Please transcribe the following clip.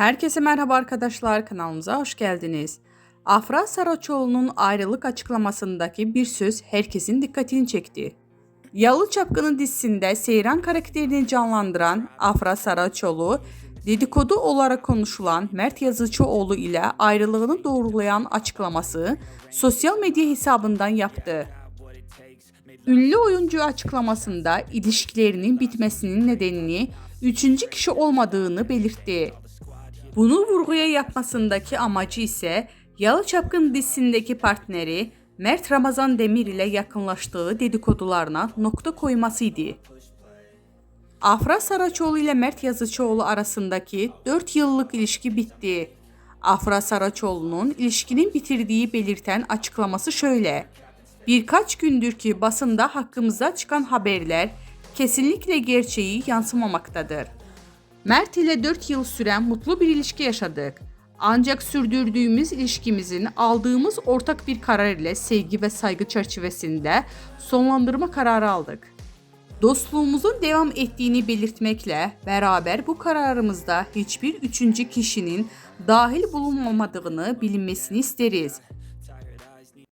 Herkese merhaba arkadaşlar, kanalımıza hoş geldiniz. Afra Saraçoğlu'nun ayrılık açıklamasındaki bir söz herkesin dikkatini çekti. Yalı Çapkın'ın dizisinde Seyran karakterini canlandıran Afra Saraçoğlu, dedikodu olarak konuşulan Mert Yazıcıoğlu ile ayrılığını doğrulayan açıklaması sosyal medya hesabından yaptı. Ünlü oyuncu açıklamasında ilişkilerinin bitmesinin nedenini üçüncü kişi olmadığını belirtti. Bunu vurguya yapmasındaki amacı ise Yalı Çapkın dizisindeki partneri Mert Ramazan Demir ile yakınlaştığı dedikodularına nokta koymasıydı. Afra Saraçoğlu ile Mert Yazıcıoğlu arasındaki 4 yıllık ilişki bitti. Afra Saraçoğlu'nun ilişkinin bitirdiği belirten açıklaması şöyle. Birkaç gündür ki basında hakkımıza çıkan haberler kesinlikle gerçeği yansımamaktadır. Mert ile 4 yıl süren mutlu bir ilişki yaşadık. Ancak sürdürdüğümüz ilişkimizin aldığımız ortak bir karar ile sevgi ve saygı çerçevesinde sonlandırma kararı aldık. Dostluğumuzun devam ettiğini belirtmekle beraber bu kararımızda hiçbir üçüncü kişinin dahil bulunmamadığını bilinmesini isteriz.